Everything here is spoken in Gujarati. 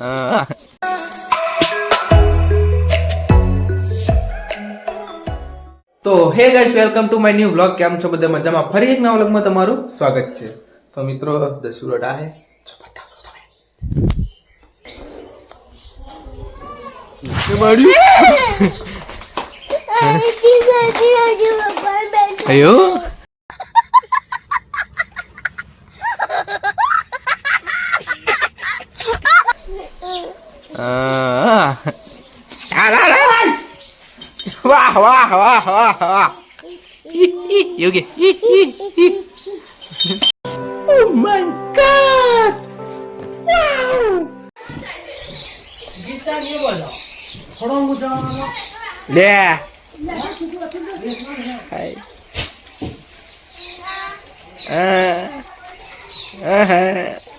હા તો હે guys welcome to my new blog કેમ છો બધા મજામાં ફરી એક નવા વ્લોગમાં તમારું સ્વાગત છે તો મિત્રો દસુરટ આ હે જો બતાવજો તમે અયો વાહ વાહ વાહ વાહ વાહ યોગી Oh my god! લે હાય. આ. આહા.